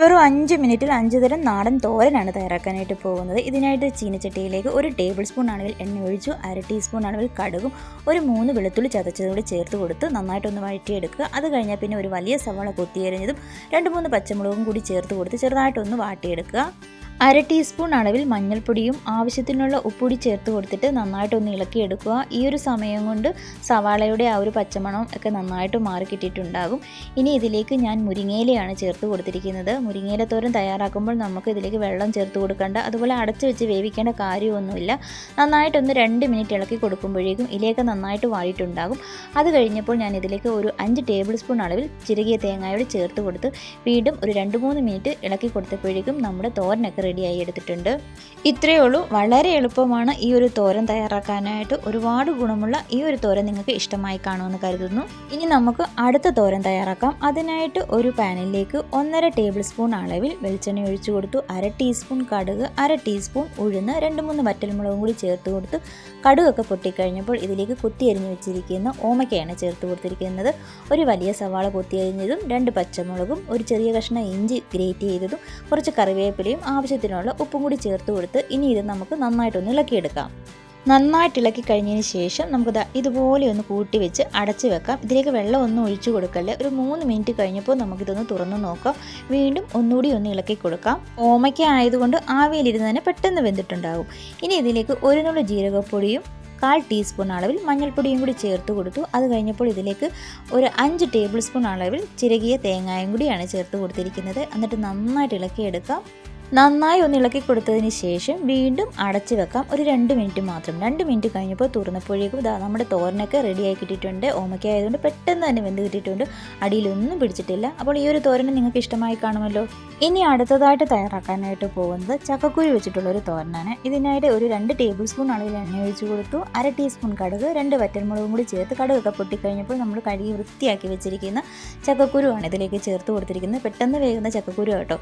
വെറും അഞ്ച് മിനിറ്റിൽ അഞ്ച് തരം നാടൻ തോരനാണ് തയ്യാറാക്കാനായിട്ട് പോകുന്നത്. ഇതിനായിട്ട് ചീനച്ചട്ടിയിലേക്ക് ഒരു ടേബിൾ സ്പൂൺ ആണെങ്കിൽ എണ്ണ ഒഴിച്ചു അര ടീസ്പൂൺ ആണെങ്കിൽ കടുകും ഒരു മൂന്ന് വെളുത്തുള്ളി ചതച്ചതുകൂടി ചേർത്ത് കൊടുത്ത് നന്നായിട്ടൊന്ന് വഴറ്റിയെടുക്കുക. അത് കഴിഞ്ഞാൽ പിന്നെ ഒരു വലിയ സവാള കൊത്തിയരിഞ്ഞതും രണ്ട് മൂന്ന് പച്ചമുളകും കൂടി ചേർത്ത് കൊടുത്ത് ചെറുതായിട്ടൊന്ന് വാട്ടിയെടുക്കുക. അര ടീസ്പൂൺ അളവിൽ മഞ്ഞൾപ്പൊടിയും ആവശ്യത്തിനുള്ള ഉപ്പൊടി ചേർത്ത് കൊടുത്തിട്ട് നന്നായിട്ടൊന്ന് ഇളക്കിയെടുക്കുക. ഈ ഒരു സമയം കൊണ്ട് സവാളയുടെ ആ ഒരു പച്ചമണം ഒക്കെ നന്നായിട്ട് മാറി കിട്ടിയിട്ടുണ്ടാകും. ഇനി ഇതിലേക്ക് ഞാൻ മുരിങ്ങയിലയാണ് ചേർത്ത് കൊടുത്തിരിക്കുന്നത്. മുരിങ്ങയില തോരൻ തയ്യാറാക്കുമ്പോൾ നമുക്ക് ഇതിലേക്ക് വെള്ളം ചേർത്ത് കൊടുക്കേണ്ട. അതുപോലെ അടച്ചു വെച്ച് വേവിക്കേണ്ട കാര്യമൊന്നുമില്ല. നന്നായിട്ടൊന്ന് രണ്ട് മിനിറ്റ് ഇളക്കി കൊടുക്കുമ്പോഴേക്കും ഇലയൊക്കെ നന്നായിട്ട് വാടിയിട്ടുണ്ടാകും. അത് കഴിഞ്ഞപ്പോൾ ഞാൻ ഇതിലേക്ക് ഒരു അഞ്ച് ടേബിൾ സ്പൂൺ അളവിൽ ചിരകിയ തേങ്ങയോട് ചേർത്ത് കൊടുത്ത് വീണ്ടും ഒരു രണ്ട് മൂന്ന് മിനിറ്റ് ഇളക്കി കൊടുത്തപ്പോഴേക്കും നമ്മുടെ തോരനൊക്കെ റെഡിയായി എടുത്തിട്ടുണ്ട്. ഇത്രയേ ഉള്ളൂ. വളരെ എളുപ്പമാണ് ഈ ഒരു തോരൻ തയ്യാറാക്കാനായിട്ട് ഒരുപാട് ഗുണമുള്ള ഈ ഒരു തോരൻ നിങ്ങൾക്ക് ഇഷ്ടമായി കാണുമെന്ന് കരുതുന്നു. ഇനി നമുക്ക് അടുത്ത തോരൻ തയ്യാറാക്കാം. അതിനായിട്ട് ഒരു പാനിലേക്ക് ഒന്നര ടേബിൾ സ്പൂൺ അളവിൽ വെളിച്ചെണ്ണ ഒഴിച്ചു കൊടുത്തു. അര ടീസ്പൂൺ കടുക് അര ടീസ്പൂൺ ഉഴുന്ന് രണ്ട് മൂന്ന് വറ്റൽമുളകും കൂടി ചേർത്ത് കൊടുത്ത് കടുകൊക്കെ പൊട്ടിക്കഴിഞ്ഞപ്പോൾ ഇതിലേക്ക് കുത്തിയരിഞ്ഞ് വെച്ചിരിക്കുന്ന ഓമയ്ക്കയാണ് ചേർത്ത് കൊടുത്തിരിക്കുന്നത്. ഒരു വലിയ സവാള കുത്തിയരിഞ്ഞതും രണ്ട് പച്ചമുളകും ഒരു ചെറിയ കഷ്ണം ഇഞ്ചി ഗ്രേറ്റ് ചെയ്തതും കുറച്ച് കറിവേപ്പിലയും ആവശ്യത്തിനുള്ള ഉപ്പും കൂടി ചേർത്ത് കൊടുത്ത് ഇനി ഇത് നമുക്ക് നന്നായിട്ടൊന്ന് ഇളക്കിയെടുക്കാം. നന്നായിട്ട് ഇളക്കി കഴിഞ്ഞതിന് ശേഷം നമുക്കിത് ഇതുപോലെ ഒന്ന് കൂട്ടി വെച്ച് അടച്ചു വെക്കാം. ഇതിലേക്ക് വെള്ളം ഒന്നും ഒഴിച്ചു കൊടുക്കല്ലേ? ഒരു മൂന്ന് മിനിറ്റ് കഴിഞ്ഞപ്പോൾ നമുക്കിതൊന്ന് തുറന്നു നോക്കാം. വീണ്ടും ഒന്നുകൂടി ഒന്ന് ഇളക്കി കൊടുക്കാം. ഓമയ്ക്ക ആയതുകൊണ്ട് ആവിയിലിരുന്ന് തന്നെ പെട്ടെന്ന് വെന്തിട്ടുണ്ടാകും. ഇനി ഇതിലേക്ക് ഒരു നുള്ളു ജീരകപ്പൊടിയും കാൽ ടീസ്പൂൺ അളവിൽ മഞ്ഞൾപ്പൊടിയും കൂടി ചേർത്ത് കൊടുത്തു. അത് കഴിഞ്ഞപ്പോൾ ഇതിലേക്ക് ഒരു അഞ്ച് ടേബിൾ സ്പൂൺ അളവിൽ ചിരകിയ തേങ്ങായും കൂടിയാണ് ചേർത്ത് കൊടുത്തിരിക്കുന്നത്. എന്നിട്ട് നന്നായിട്ട് ഇളക്കിയെടുക്കാം. നന്നായി ഒന്ന് ഇളക്കി കൊടുത്തതിന് ശേഷം വീണ്ടും അടച്ചു വെക്കാം. ഒരു രണ്ട് മിനിറ്റ് മാത്രം. രണ്ട് മിനിറ്റ് കഴിഞ്ഞപ്പോൾ തുറന്നപ്പോഴേക്കും ഇതാ നമ്മുടെ തോരനൊക്കെ റെഡിയായി കിട്ടിയിട്ടുണ്ട്. ഓമയ്ക്ക ആയതുകൊണ്ട് പെട്ടെന്ന് തന്നെ വെന്ത് കിട്ടിയിട്ടുണ്ട്. അടിയിലൊന്നും പിടിച്ചിട്ടില്ല. അപ്പോൾ ഈ ഒരു തോരൻ നിങ്ങൾക്ക് ഇഷ്ടമായി കാണുമല്ലോ? ഇനി അടുത്തതായിട്ട് തയ്യാറാക്കാനായിട്ട് പോകുന്നത് ചക്കക്കുരു വെച്ചിട്ടുള്ള ഒരു തോരനാണ്. ഇതിനായിട്ട് ഒരു രണ്ട് ടേബിൾ സ്പൂൺ അളവിൽ എണ്ണ ഒഴിച്ചു കൊടുത്തു. അര ടീസ്പൂൺ കടുക് രണ്ട് വറ്റൽമുളകും കൂടി ചേർത്ത് കടുകൊക്കെ പൊട്ടിക്കഴിഞ്ഞപ്പോൾ നമ്മൾ കഴുകി വൃത്തിയാക്കി വെച്ചിരിക്കുന്ന ചക്കക്കുരുവാണ് ഇതിലേക്ക് ചേർത്ത് കൊടുത്തിരിക്കുന്നത്. പെട്ടെന്ന് വേകുന്ന ചക്കക്കുരു കേട്ടോ.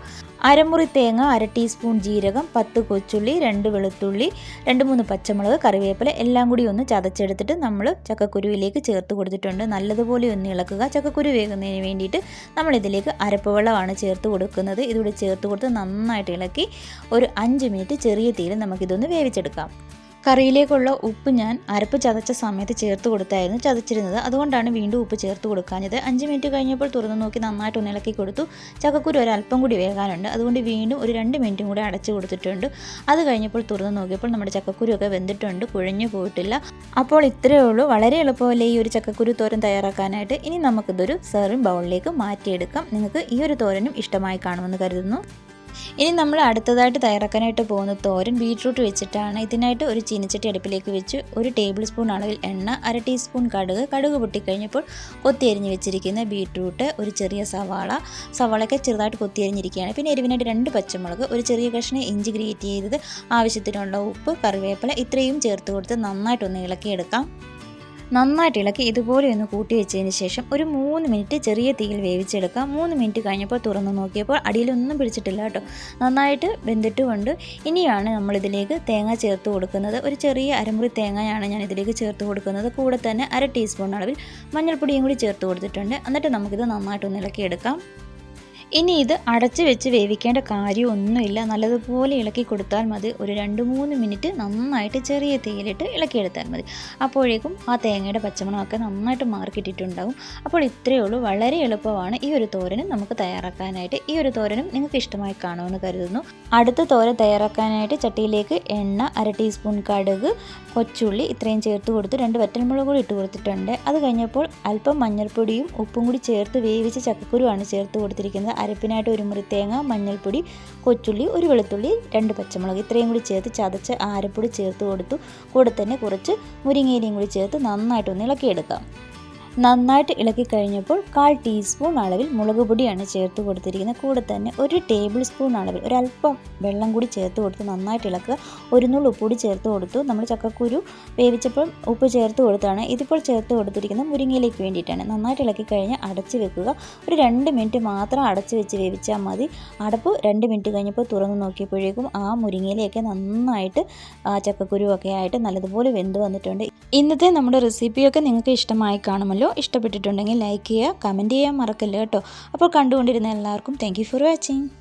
അരമുറി തേങ്ങ അര ടീസ്പൂൺ ജീരകം പത്ത് കൊച്ചുള്ളി രണ്ട് വെളുത്തുള്ളി രണ്ട് മൂന്ന് പച്ചമുളക് കറിവേപ്പില എല്ലാം കൂടി ഒന്ന് ചതച്ചെടുത്തിട്ട് നമ്മൾ ചക്കക്കുരുവിലേക്ക് ചേർത്ത് കൊടുത്തിട്ടുണ്ട്. നല്ലതുപോലെ ഒന്ന് ഇളക്കുക. ചക്കക്കുരു വേകുന്നതിന് വേണ്ടിയിട്ട് നമ്മളിതിലേക്ക് അരപ്പ് വെള്ളമാണ് ചേർത്ത് കൊടുക്കുന്നത്. ഇതുകൂടി ചേർത്ത് കൊടുത്ത് നന്നായിട്ട് ഇളക്കി ഒരു അഞ്ച് മിനിറ്റ് ചെറിയ തീയിൽ നമുക്കിതൊന്ന് വേവിച്ചെടുക്കാം. കറിയിലേക്കുള്ള ഉപ്പ് ഞാൻ അരപ്പ് ചതച്ച സമയത്ത് ചേർത്ത് കൊടുത്തായിരുന്നു ചതച്ചിരുന്നത്. അതുകൊണ്ടാണ് വീണ്ടും ഉപ്പ് ചേർത്ത് കൊടുക്കാഞ്ഞത്. അഞ്ച് മിനിറ്റ് കഴിഞ്ഞപ്പോൾ തുറന്നു നോക്കി നന്നായിട്ട് ഒന്ന് ഇളക്കി കൊടുത്തു. ചക്കക്കുരു ഒരല്പം കൂടി വേകാനുണ്ട്. അതുകൊണ്ട് വീണ്ടും ഒരു രണ്ട് മിനിറ്റും കൂടി അടച്ചു കൊടുത്തിട്ടുണ്ട്. അത് കഴിഞ്ഞപ്പോൾ തുറന്നു നോക്കിയപ്പോൾ നമ്മുടെ ചക്കക്കുരു ഒക്കെ വെന്തിട്ടുണ്ട്. കുഴഞ്ഞു പോയിട്ടില്ല. അപ്പോൾ ഇത്രയേ ഉള്ളൂ. വളരെ എളുപ്പമല്ലേ ഈ ഒരു ചക്കക്കുരു തോരൻ തയ്യാറാക്കാനായിട്ട്? ഇനി നമുക്കിതൊരു സെറും ബൗളിലേക്ക് മാറ്റിയെടുക്കാം. നിങ്ങൾക്ക് ഈ ഒരു തോരനും ഇഷ്ടമായി കാണുമെന്ന് കരുതുന്നു. ഇനി നമ്മൾ അടുത്തതായിട്ട് തയ്യാറാക്കാനായിട്ട് പോകുന്ന തോരൻ ബീട്രൂട്ട് വെച്ചിട്ടാണ് ഇതിനായിട്ട് ഒരു ചീനച്ചട്ടി അടുപ്പിലേക്ക് വെച്ച് ഒരു ടേബിൾ സ്പൂൺ അളവിൽ എണ്ണ അര ടീസ്പൂൺ കടുക്. കടുക് പൊട്ടിക്കഴിഞ്ഞപ്പോൾ കൊത്തിയരിഞ്ഞ് വെച്ചിരിക്കുന്ന ബീട്രൂട്ട് ഒരു ചെറിയ സവാള. സവാളയൊക്കെ ചെറുതായിട്ട് കൊത്തിയരിഞ്ഞിരിക്കുകയാണ്. പിന്നെ എരിവിനായിട്ട് രണ്ട് പച്ചമുളക് ഒരു ചെറിയ കഷ്ണം ഇഞ്ചി ഗ്രേറ്റ് ചെയ്തത് ആവശ്യത്തിനുള്ള ഉപ്പ് കറിവേപ്പില ഇത്രയും ചേർത്ത് കൊടുത്ത് നന്നായിട്ടൊന്ന് ഇളക്കിയെടുക്കാം. നന്നായിട്ട് ഇളക്കി ഇതുപോലെ ഒന്ന് കൂട്ടി വെച്ചതിന് ശേഷം ഒരു മൂന്ന് മിനിറ്റ് ചെറിയ തീയിൽ വേവിച്ചെടുക്കാം മൂന്ന് മിനിറ്റ് കഴിഞ്ഞപ്പോൾ തുറന്ന് നോക്കിയപ്പോൾ അടിയിലൊന്നും പിടിച്ചിട്ടില്ല കേട്ടോ. നന്നായിട്ട് വെന്തിട്ടുമുണ്ട്. ഇനിയാണ് നമ്മളിതിലേക്ക് തേങ്ങ ചേർത്ത് കൊടുക്കുന്നത്. ഒരു ചെറിയ അരമുറി തേങ്ങയാണ് ഞാൻ ഇതിലേക്ക് ചേർത്ത് കൊടുക്കുന്നത്. കൂടെ തന്നെ അര ടീസ്പൂൺ അളവിൽ മഞ്ഞൾപ്പൊടിയും കൂടി ചേർത്ത് കൊടുത്തിട്ടുണ്ട്. എന്നിട്ട് നമുക്കിത് നന്നായിട്ടൊന്ന് ഇളക്കിയെടുക്കാം. ഇനി ഇത് അടച്ചു വെച്ച് വേവിക്കേണ്ട കാര്യമൊന്നുമില്ല. നല്ലതുപോലെ ഇളക്കി കൊടുത്താൽ മതി. ഒരു രണ്ട് മൂന്ന് മിനിറ്റ് നന്നായിട്ട് ചെറിയ തീയിലിട്ട് ഇളക്കിയെടുത്താൽ മതി. അപ്പോഴേക്കും ആ തേങ്ങയുടെ പച്ചമണമൊക്കെ നന്നായിട്ട് മാർക്കിട്ടിട്ടുണ്ടാകും അപ്പോൾ ഇത്രയേ ഉള്ളൂ. വളരെ എളുപ്പമാണ് ഈ ഒരു തോരനും നമുക്ക് തയ്യാറാക്കാനായിട്ട്. ഈ ഒരു തോരനും നിങ്ങൾക്ക് ഇഷ്ടമായി കാണുമെന്ന് കരുതുന്നു. അടുത്ത തോര തയ്യാറാക്കാനായിട്ട് ചട്ടിയിലേക്ക് എണ്ണ അര ടീസ്പൂൺ കടുക് കൊച്ചുള്ളി ഇത്രയും ചേർത്ത് കൊടുത്ത് രണ്ട് വറ്റൽമുളക് കൂടി ഇട്ട് കൊടുത്തിട്ടുണ്ട്. അത് കഴിഞ്ഞപ്പോൾ അല്പം മഞ്ഞൾപ്പൊടിയും ഉപ്പും കൂടി ചേർത്ത് വേവിച്ച ചക്കക്കുരുവാണ് ചേർത്ത് കൊടുത്തിരിക്കുന്നത്. അരപ്പിനായിട്ട് ഒരു മുറി തേങ്ങ മഞ്ഞൾപ്പൊടി കൊച്ചുള്ളി ഒരു വെളുത്തുള്ളി രണ്ട് പച്ചമുളക് ഇത്രയും കൂടി ചേർത്ത് ചതച്ച് ആരപ്പൊടി ചേർത്ത് കൊടുത്തു. കൂടെ തന്നെ കുറച്ച് മുരിങ്ങയിലയും കൂടി ചേർത്ത് നന്നായിട്ടൊന്ന് ഇളക്കിയെടുക്കാം. നന്നായിട്ട് ഇളക്കി കഴിഞ്ഞപ്പോൾ കാൽ ടീസ്പൂൺ അളവിൽ മുളക് പൊടിയാണ് ചേർത്ത് കൊടുത്തിരിക്കുന്നത്. കൂടെ തന്നെ ഒരു ടേബിൾ സ്പൂൺ അളവിൽ ഒരല്പം വെള്ളം കൂടി ചേർത്ത് കൊടുത്ത് നന്നായിട്ട് ഇളക്കുക. ഒരു നുള്ളു ഉപ്പ് കൂടി ചേർത്ത് കൊടുത്തു. നമ്മൾ ചക്കക്കുരു വേവിച്ചപ്പോൾ ഉപ്പ് ചേർത്ത് കൊടുത്താണ്. ഇതിപ്പോൾ ചേർത്ത് കൊടുത്തിരിക്കുന്നത് മുരിങ്ങയിലേക്ക് വേണ്ടിയിട്ടാണ്. നന്നായിട്ട് ഇളക്കി കഴിഞ്ഞ് അടച്ച് വെക്കുക. ഒരു രണ്ട് മിനിറ്റ് മാത്രം അടച്ച് വെച്ച് വേവിച്ചാൽ മതി. അടപ്പ് രണ്ട് മിനിറ്റ് കഴിഞ്ഞപ്പോൾ തുറന്ന് നോക്കിയപ്പോഴേക്കും ആ മുരിങ്ങയിലേക്ക് നന്നായിട്ട് ചക്കക്കുരു ചക്കക്കുരുവൊക്കെ ആയിട്ട് നല്ലതുപോലെ വെന്ത് വന്നിട്ടുണ്ട്. ഇന്നത്തെ നമ്മുടെ റെസിപ്പിയൊക്കെ നിങ്ങൾക്ക് ഇഷ്ടമായി കാണുമല്ലോ? ഇഷ്ടപ്പെട്ടിട്ടുണ്ടെങ്കിൽ ലൈക്ക് ചെയ്യുക കമന്റ് ചെയ്യാൻ മറക്കല്ലേ കേട്ടോ. അപ്പോൾ കണ്ടുകൊണ്ടിരുന്ന എല്ലാവർക്കും താങ്ക് ഫോർ വാച്ചിങ്